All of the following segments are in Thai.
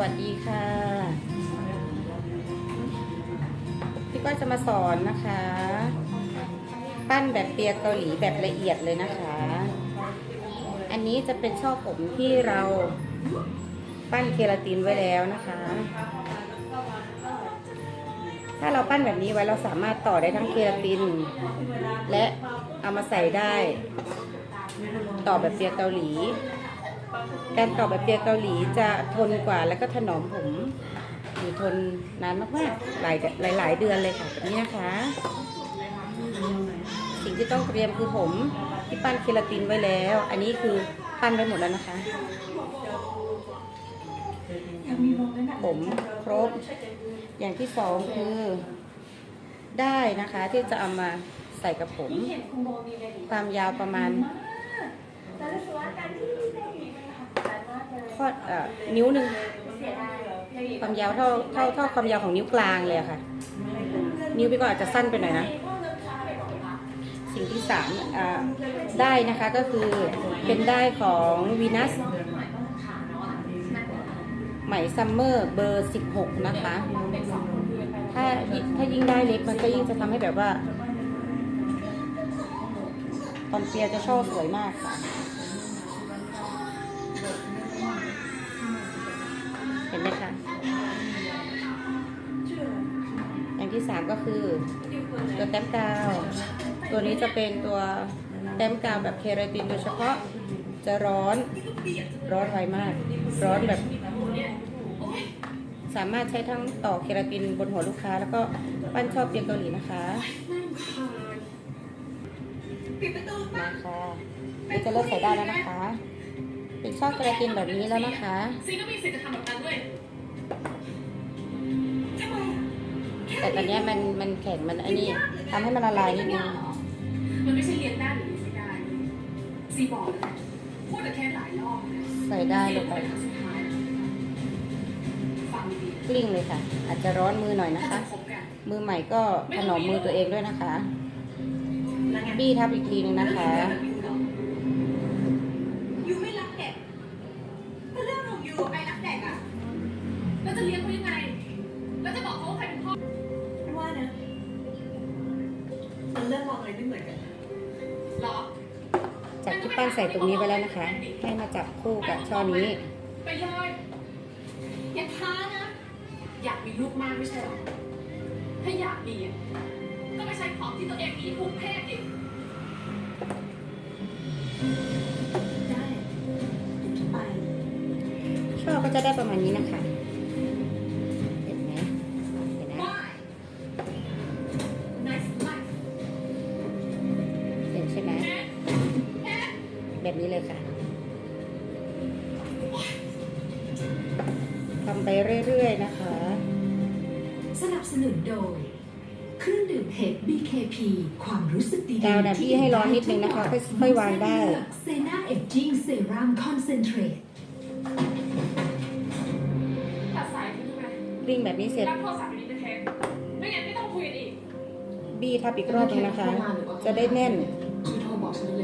วัสดีค่ะ พี่ก้อยจะมาสอนนะคะ ปั้นแบบเปียเกาหลีแบบละเอียดเลยนะคะ อันนี้จะเป็นช่อผมที่เราปั้นเคราตินไว้แล้วนะคะ ถ้าเราปั้นแบบนี้ไว้เราสามารถต่อได้ทั้งเคราติน และเอามาใส่ได้ ต่อแบบเปียเกาหลี การต่อแบบเปียเกาหลีจะทนกว่าแล้วก็ถนอมผมอยู่ทนนานมากๆหลายหลายหลายเดือนเลยค่ะแบบนี้นะคะ สิ่งที่ต้องเตรียมคือผมที่ปั้นเคราตินไว้แล้ว อันนี้คือปั้นไว้หมดแล้วนะคะ ผมครบ อย่างที่สองคือ ได้นะคะที่จะเอามาใส่กับผม ความยาวประมาณ ข้ออนิ้วหนึ่งความยาวเท่าเท่าเท่าความยาวของนิ้วกลางเลยค่ะ นิ้วพี่ก็อาจจะสั้นไปหน่อยนะ สิ่งที่สามได้นะคะก็คือเป็นได้ของวีนัสไหมซัมเมอร์เบอร์ 16 นะคะ ถ้าถ้ายิ่งได้เล็กมันก็ยิ่งจะทำให้แบบว่า ตอนเปียจะช่อสวยมากค่ะ ที่สามก็คือ ตัวแต้มกาว ตัวนี้จะเป็นตัวแต้มกาวแบบเคราตินโดยเฉพาะจะร้อนร้อนไวมาก ร้อนแบบ สามารถใช้ทั้งต่อเคราตินบนหัวลูกค้า แล้วก็ปั้นชอบเปียเกาหลีนะคะมาค่ะนี่จะเลิกใส่ได้แล้วนะคะ เป็นชอบเคราตินแบบนี้แล้วนะคะ แต่ตอนเนี้ยมันมันแข็งมันไอ้นี่ทำให้มันละลายนิดนึงมันไม่ใช่เรียนได้หรือไม่ได้ซีบอกเลยพูดแต่แค่หลายรอบนะใส่ได้ลงไปครั้งสุดท้ายฟังดีกลิ้งเลยค่ะ อาจจะร้อนมือหน่อยๆนะถ้าคะจะคบกันมือใหม่ก็ถนอมมือตัวเองด้วยนะคะแล้วไงบี้ทับอีกทีนึงนะคะ มันเริ่มมองอะไรไม่เหมือนกันหรอจากที่ปั้นใส่ตรงนี้ไปแล้วนะคะ ให้มาจับคู่กับช่อนี้ ไปเลยอย่าท้านะ อยากมีลูกมากไม่ใช่หรอ ถ้าอยากมีอะก็ไปใช้ของที่ตัวเองมีทุกเพศดิได้เดี๋ยวไปช่อก็จะได้ประมาณนี้นะคะ เลยค่ะทำไปเรื่อยๆนะคะ สนับสนุนโดย เครื่องดื่มเห็ด BKP ความรู้สึกดีๆกาวนะพี่ให้ร้อนนิดนึงนะคะค่อยค่อยวางได้เซนาเอจจิ้งเซรั่มคอนเซนเทรตตัดสายทิ้งไปกลิ้งแบบนี้เสร็จรับโทรศัพท์อยู่ดีเป็นเทปไม่งั้นไม่ต้องคุยกันอีก บี้ทับอีกรอบนึงนะคะ จะได้แน่นช่วยโทรบอกฉันเร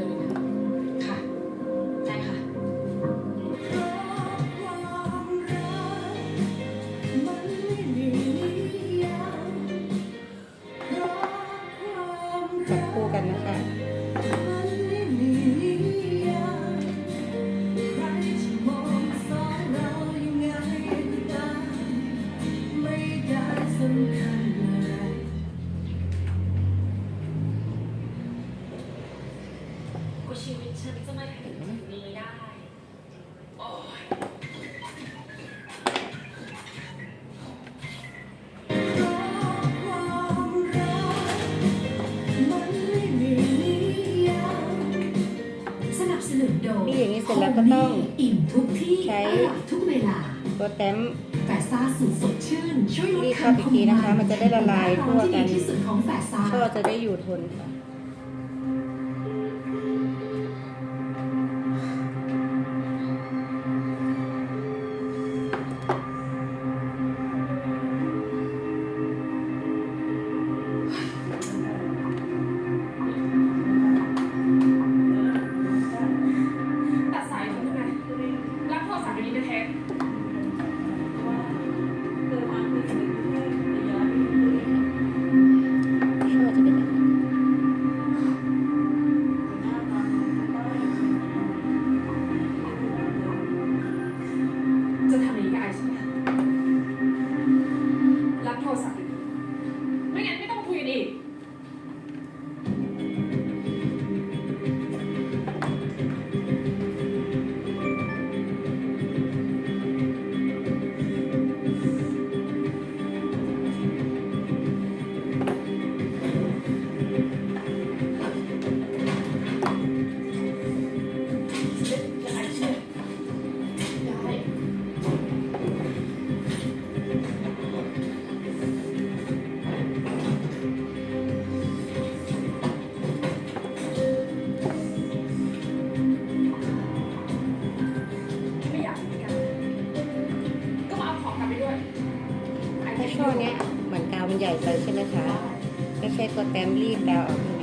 ็วๆเลย นับสนุนโดยนี่อย่างนี้เสร็จแล้วก็ต้องอิ่มทุกที่ใช้อร่อยทุกเวลาตัวแต้มแฟซ่าสูตรสดชื่นช่วยลดรีบเข้าไปทีนะคะ มันจะได้ละลายทั่วกันที่ดีที่สุดของแฟซ่าช่อจะได้อยู่ทนค่ะ ถ้าช่อเนี้ยเหมือนกาวมันใหญ่ไปใช่ไหมคะก็ใช้ตัวแต้มรีดกาวออก